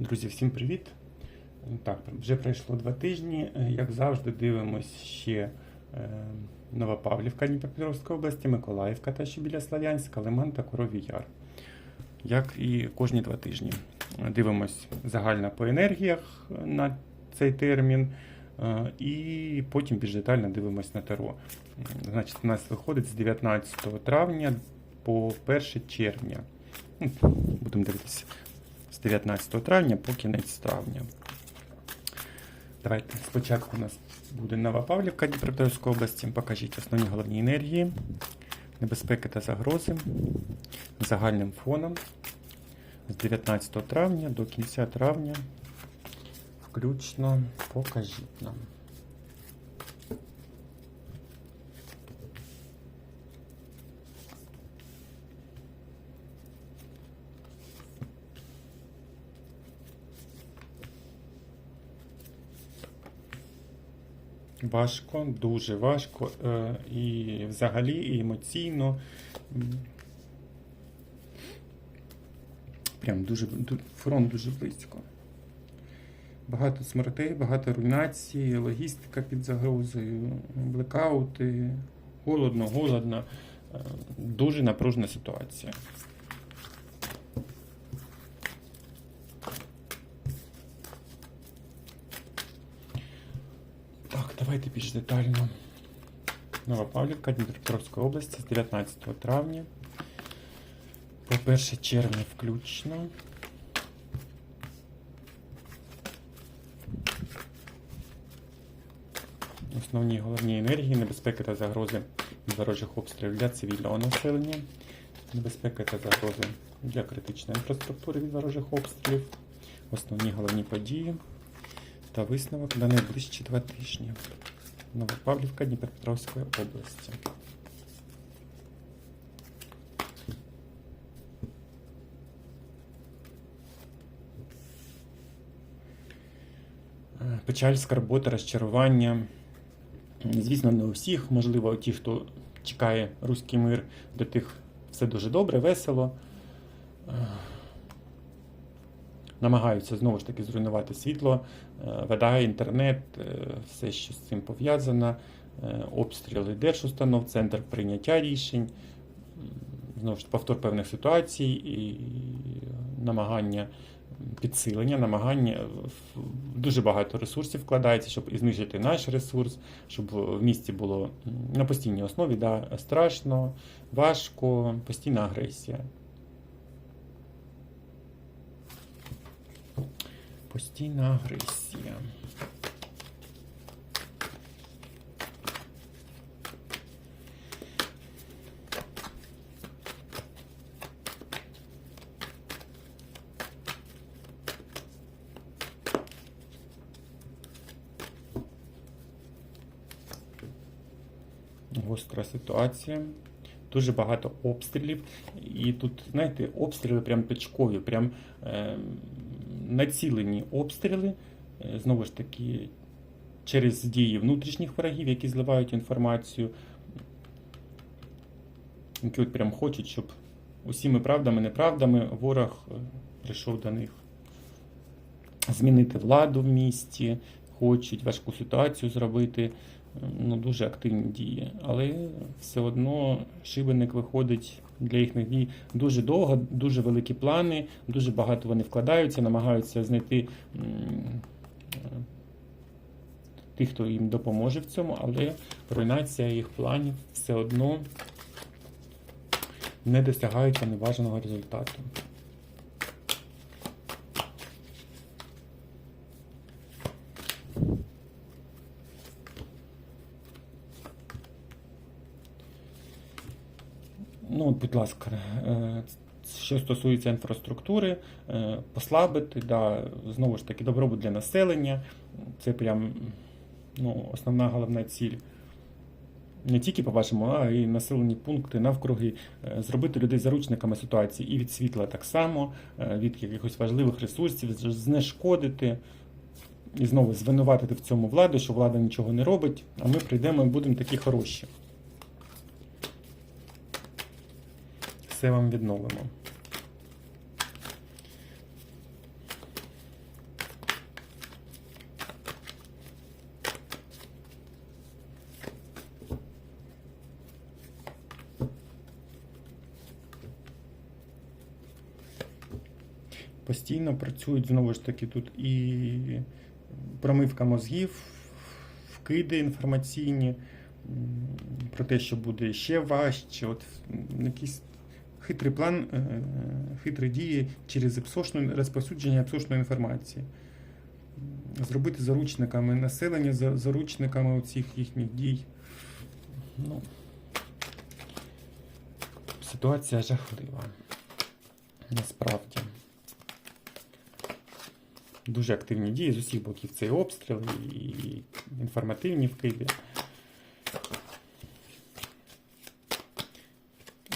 Друзі, всім привіт! Так, вже пройшло два тижні. Е, Як завжди, дивимось ще е, Новопавлівка Дніпропетровської області, Миколаївка та ще біля Слов'янська, Лиман та Коровій Яр. Як і кожні два тижні. Дивимось загально по енергіях е, на цей термін. І потім більш детально дивимось на ТРО. Значить, у нас виходить з 19 травня по 1 червня. Ну, Будемо дивитися 19 травня по кінець травня. Давайте спочатку у нас буде Нова Павлівка Дніпропетровської області. Покажіть основні головні енергії, небезпеки та загрози загальним фоном з 19 травня до кінця травня. Включно покажіть нам. Важко, дуже важко е, і взагалі, і емоційно. Прям дуже фронт дуже близько. Багато смертей, багато руйнації, логістика під загрозою, блекаути, холодно, голодно. Е, Дуже напружена ситуація. Так, давайте більш детально. Новопавлівка Дніпропетровської області з 19 травня по 1 червня включно. Основні головні енергії, небезпеки та загрози ворожих обстрілів для цивільного населення, небезпеки та загрози для критичної інфраструктури від ворожих обстрілів, основні головні події та висновок на найближчі два тижні. Новопавлівка Дніпропетровської області. Печаль, скарбота, розчарування. Звісно, не у всіх, можливо, ті, хто чекає руський мир, до тих все дуже добре, весело. Намагаються знову ж таки зруйнувати світло, е, вода, інтернет, е, все, що з цим пов'язано, е, обстріли держустанов, центр прийняття рішень, знову ж повтор певних ситуацій і намагання підсилення, намагання дуже багато ресурсів вкладається, щоб і знижити наш ресурс, щоб в місті було на постійній основі да, страшно, важко, постійна агресія. Постійна агресія. Гостра ситуація. Дуже багато обстрілів. І тут, знаєте, обстріли прям точкові, прям е, націлені обстріли. Е, знову ж таки, через дії внутрішніх ворогів, які зливають інформацію, які от прям хочуть, щоб усіми правдами, неправдами ворог е, прийшов до них. Змінити владу в місті, хочуть важку ситуацію зробити. Ну, дуже активні дії. Але все одно шибеник виходить для їхніх дій дуже довго, дуже великі плани, дуже багато вони вкладаються, намагаються знайти тих, хто їм допоможе в цьому, але руйнація їх планів все одно не досягають вони результату. Будь ласка, е, що стосується інфраструктури, е, послабити, да, знову ж таки, добробут для населення. Це прям ну, основна головна ціль. Не тільки по-вашому, а й населені пункти навкруги, Е, зробити людей заручниками ситуації і від світла так само, від якихось важливих ресурсів, знешкодити. І знову звинуватити в цьому владу, що влада нічого не робить, а ми прийдемо і будемо такі хороші. ксивом відновимо. Постійно працюють знову ж таки тут і промивка мозгів, вкиди інформаційні про те, що буде ще важче, от якісь хитрий план, е, хитрі дії через епсошну, розповсюдження епсошної інформації. Зробити заручниками населення, за- заручниками оцих їхніх дій. Ну, ситуація жахлива. Насправді. Дуже активні дії з усіх боків. Це і обстріли, і інформативні вкиди.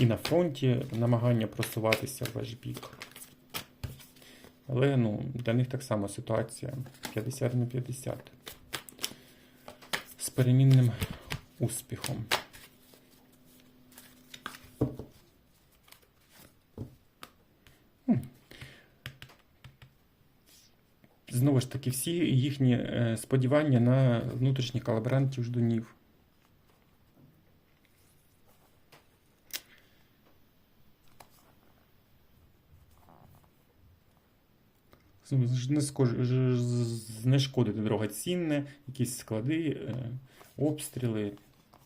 На фронті намагання просуватися в ваш бік. Але ну, для них так само ситуація 50 на 50. З перемінним успіхом. Знову ж таки, всі їхні е, сподівання на внутрішніх колаборантів ждунів. Знешкож- ж- з- Знешкодити дорогоцінне, якісь склади, е, обстріли.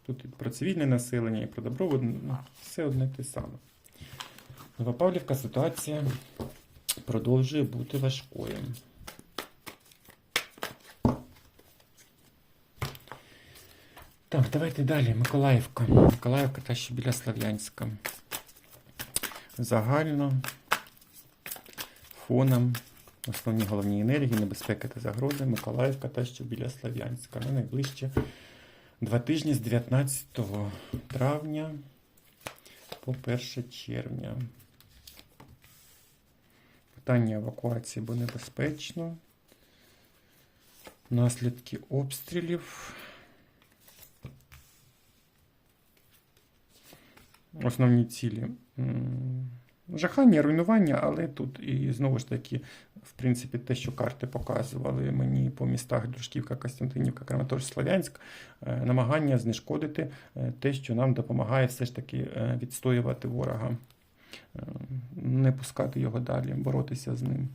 Тут і про цивільне населення, і про добробут. ну, Все одне те саме. Новопавлівка ситуація продовжує бути важкою. Так, давайте далі. Миколаївка. Миколаївка та ще біля Слов'янська. Загально фоном основні головні енергії, небезпеки та загрози Миколаївка та що біля Слов'янська. На найближче два тижні з 19 травня по 1 червня. Питання евакуації, бо небезпечно. Наслідки обстрілів. Основні цілі. Жахання, руйнування, але тут і знову ж таки, в принципі, те, що карти показували мені по містах Дружківка, Костянтинівка, Краматорськ, Слов'янськ, е, намагання знешкодити е, те, що нам допомагає все ж таки е, відстоювати ворога, не пускати його далі, боротися з ним.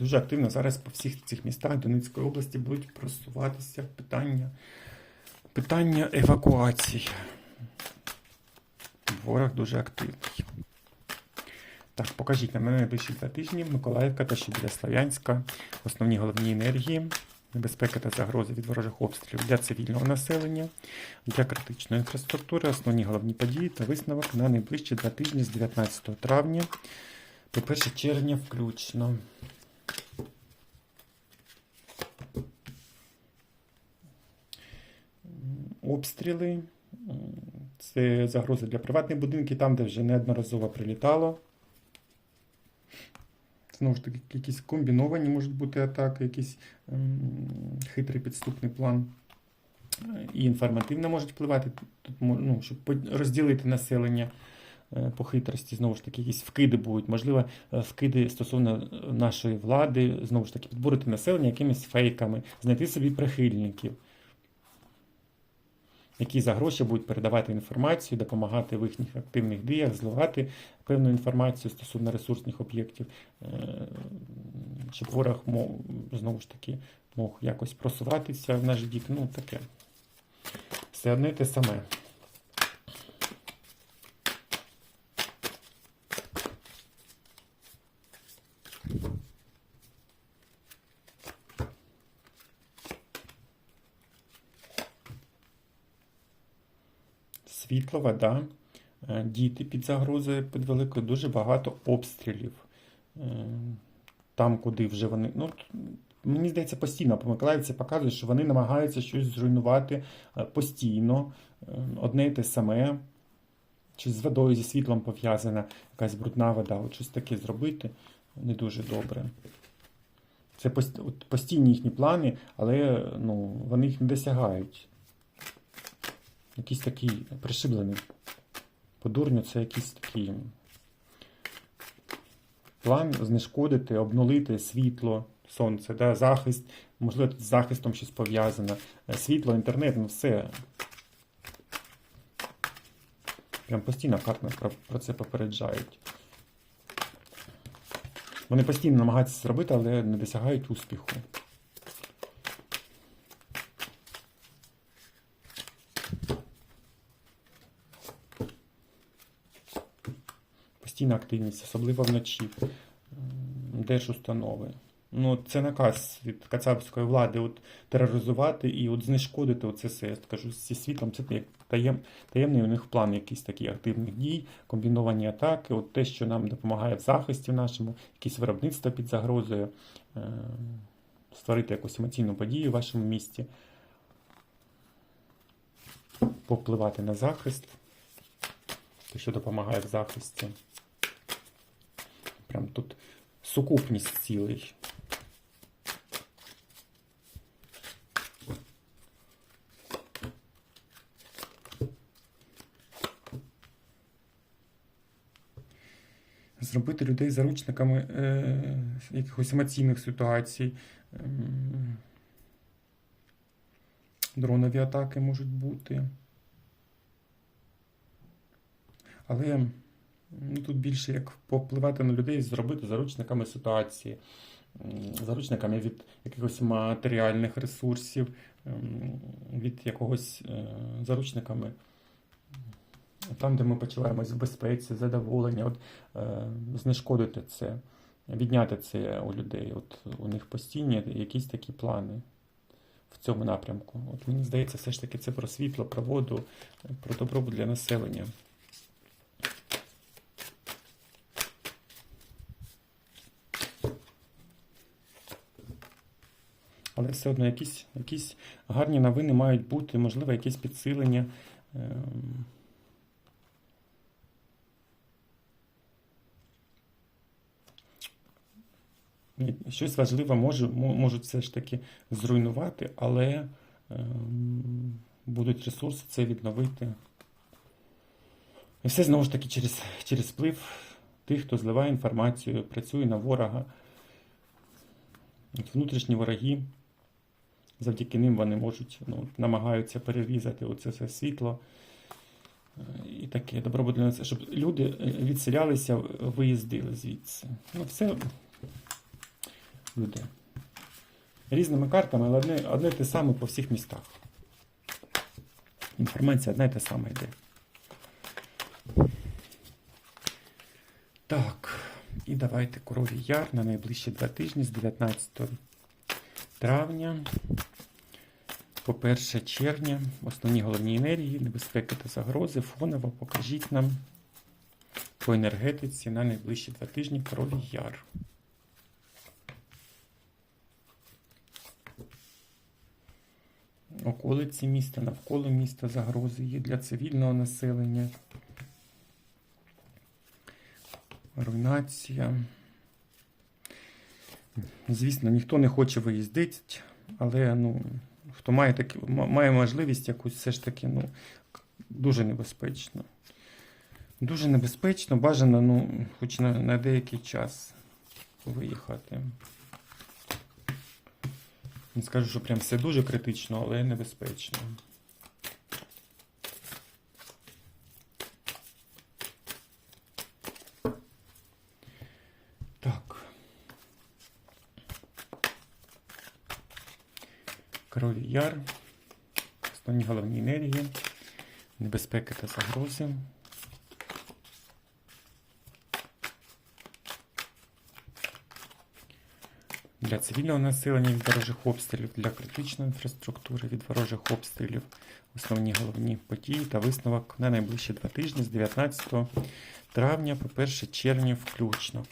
Дуже активно зараз по всіх цих містах Донецької області будуть просуватися питання, питання евакуації. Ворог дуже активний. Так, покажіть на мене найближчі два тижні Миколаївка та ще біля Слов'янська. Основні головні енергії, небезпека та загрози від ворожих обстрілів для цивільного населення, для критичної інфраструктури, основні головні події та висновок на найближчі два тижні з 19 травня по 1 червня включно. Обстріли. Це загрози для приватних будинків, там, де вже неодноразово прилітало. Знову ж таки, якісь комбіновані можуть бути атаки, якийсь м, хитрий підступний план. І інформативно можуть впливати, тут, ну, щоб розділити населення е, по хитрості. Знову ж таки, якісь вкиди будуть. Можливо, е, вкиди стосовно нашої влади, знову ж таки, підбурити населення якимись фейками, знайти собі прихильників які за гроші будуть передавати інформацію, допомагати в їхніх активних діях, зливати певну інформацію стосовно ресурсних об'єктів, е, щоб ворог мов, знову ж таки мог якось просуватися в наш бік. Ну, таке. Все одне те саме. Світло, вода, е, діти під загрозою під великою, дуже багато обстрілів. Е, Там, куди вже вони. Ну, мені здається, постійно по Миколаївці показують, що вони намагаються щось зруйнувати е, постійно, одне і те саме. Чи з водою, зі світлом пов'язана якась брудна вода, от щось таке зробити не дуже добре. Це постійні їхні плани, але ну, вони їх не досягають якийсь такий пришиблений. По це якийсь такий план знешкодити, обнулити світло, сонце, да, захист, можливо, з захистом щось пов'язане. Е, світло, інтернет, ну все. Прям постійно карти про це попереджають. Вони постійно намагаються зробити, але не досягають успіху. Постійна активність, особливо вночі. Держустанови. Ну, це наказ від кацапської влади от, тероризувати і от знешкодити оце все. Я скажу, зі світом це таєм, таємний у них план якийсь такий активних дій, комбіновані атаки, от те, що нам допомагає в захисті нашому, якісь виробництва під загрозою, е- створити якусь емоційну подію в вашому місті, повпливати на захист, те, що допомагає в захисті. Прям тут сукупність цілей. Зробити людей заручниками е, якихось емоційних ситуацій. Ем, дронові атаки можуть бути. Але ну, тут більше як попливати на людей, зробити заручниками ситуації, заручниками від якихось матеріальних ресурсів, ем, від якогось е, заручниками. Там, де ми почуваємось в безпеці, задоволення, от, е, знешкодити це, відняти це у людей. От у них постійні якісь такі плани в цьому напрямку. От мені здається, все ж таки це про світло, про воду, про добробут для населення. Але все одно якісь, якісь гарні новини мають бути, можливо, якесь підсилення. ем, Щось важливе може, можуть все ж таки зруйнувати, але ем, будуть ресурси це відновити. І все знову ж таки через, через вплив тих, хто зливає інформацію, працює на ворога. Внутрішні вороги, завдяки ним вони можуть, ну, намагаються перерізати оце все світло. Е, І таке добробут для нас, щоб люди е, відселялися, виїздили звідси. Ну, все люди. Різними картами, але одне, одне те саме по всіх містах. Інформація одна і та сама йде. Так, і давайте Коровій Яр на найближчі два тижні з 19 травня по 1 червня. Основні головні енергії, небезпеки та загрози. Фоново покажіть нам по енергетиці на найближчі два тижні Коровій Яр. околиці міста, навколо міста загрози є для цивільного населення. Руйнація. Звісно, ніхто не хоче виїздити, але ну, хто має, такі, має можливість якусь все ж таки, ну, дуже небезпечно. Дуже небезпечно, бажано, ну, хоч на, на деякий час виїхати. Не скажу, що прям все дуже критично, але небезпечно. Так. Крові яр. Основні головні енергії. Небезпеки та загрози. Для цивільного населення від ворожих обстрілів, для критичної інфраструктури від ворожих обстрілів, основні головні події та висновок на найближчі два тижні з 19 травня по 1 червня включно.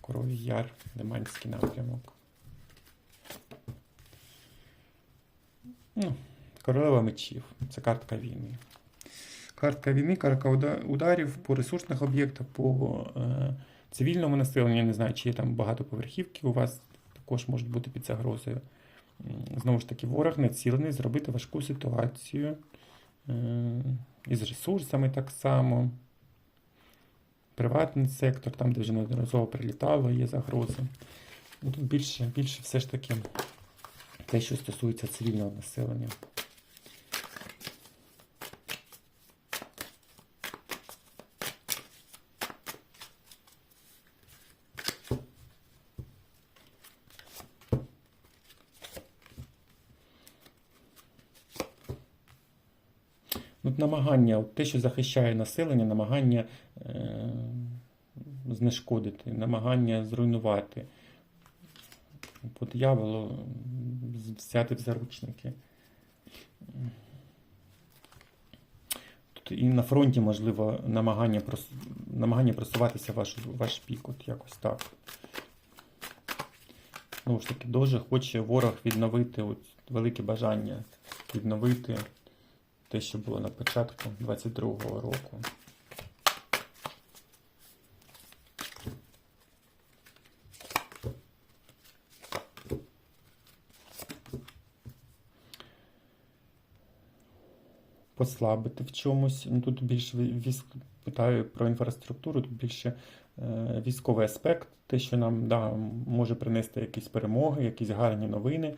Коровій Яр, Лиманський напрямок. Ну, королева мечів. Це картка війни. Картка війни, картка ударів по ресурсних об'єктах, по е, цивільному населенню. Я не знаю, чи є там багатоповерхівки у вас також можуть бути під загрозою. Знову ж таки, ворог націлений зробити важку ситуацію е, із ресурсами так само. Приватний сектор, там, де вже неодноразово прилітало, є загрози. Ну, Тут більше, більше все ж таки те, що стосується цивільного населення. От намагання, от те, що захищає населення, намагання е, знешкодити, намагання зруйнувати. По взяти в заручники. Тут і на фронті, можливо, намагання, прос... намагання просуватися ваш, ваш бік, от якось так. Знову ж таки, дуже хоче ворог відновити от, велике бажання відновити те, що було на початку 22-го року. Послабити в чомусь. Ну, тут більше військ... питаю про інфраструктуру, тут більше е, військовий аспект, те, що нам да, може принести якісь перемоги, якісь гарні новини.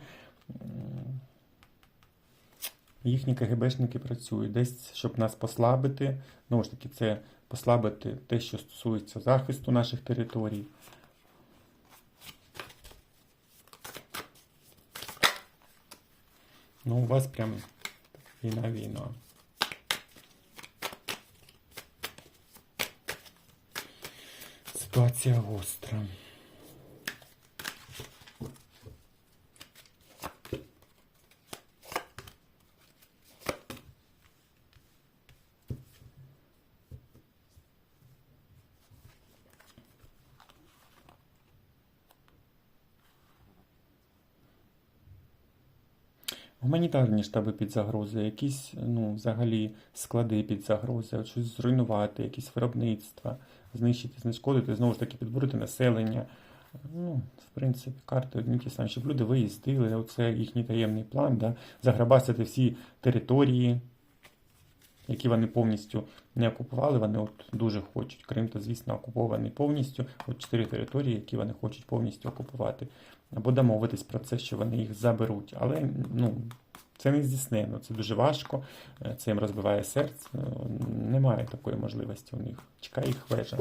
Їхні КГБшники працюють десь, щоб нас послабити. Знову ж таки, це послабити те, що стосується захисту наших територій. Ну, у вас прям війна Ситуація гостра. Гуманітарні штаби під загрозою, якісь ну, взагалі склади під загрозою, щось зруйнувати, якісь виробництва, знищити, знешкодити, знову ж таки підбурити населення. Ну, в принципі, карти одні ті самі, щоб люди виїздили, оце їхній таємний план, да? заграбасити всі території, які вони повністю не окупували, вони от дуже хочуть. Крим, то, звісно, окупований повністю. От чотири території, які вони хочуть повністю окупувати. Або домовитись про це, що вони їх заберуть. Але ну, це не здійснено, це дуже важко, е, це їм розбиває серце. е, Немає такої можливості у них. Чекає їх вежа.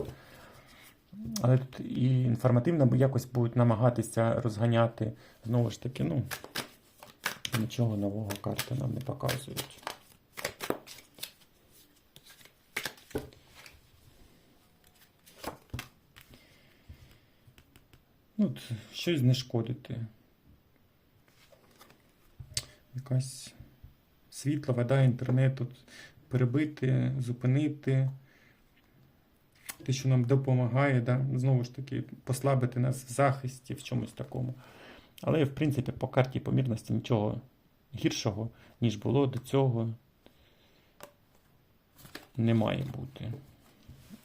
Але тут і інформативно якось будуть намагатися розганяти. Знову ж таки, ну, нічого нового карти нам не показують. Ну, щось знешкодити. Якась світло, вода, інтернет тут перебити, зупинити. Те, що нам допомагає, да? знову ж таки, послабити нас в захисті, в чомусь такому. Але, в принципі, по карті помірності нічого гіршого, ніж було до цього, не має бути.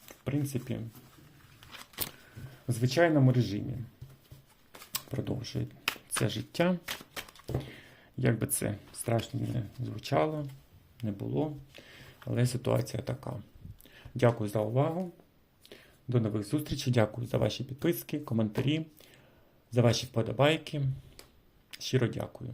В принципі, в звичайному режимі продовжує це життя. Як би це страшно не звучало, не було, але ситуація така. Дякую за увагу. До нових зустрічей. Дякую за ваші підписки, коментарі, за ваші вподобайки. Щиро дякую.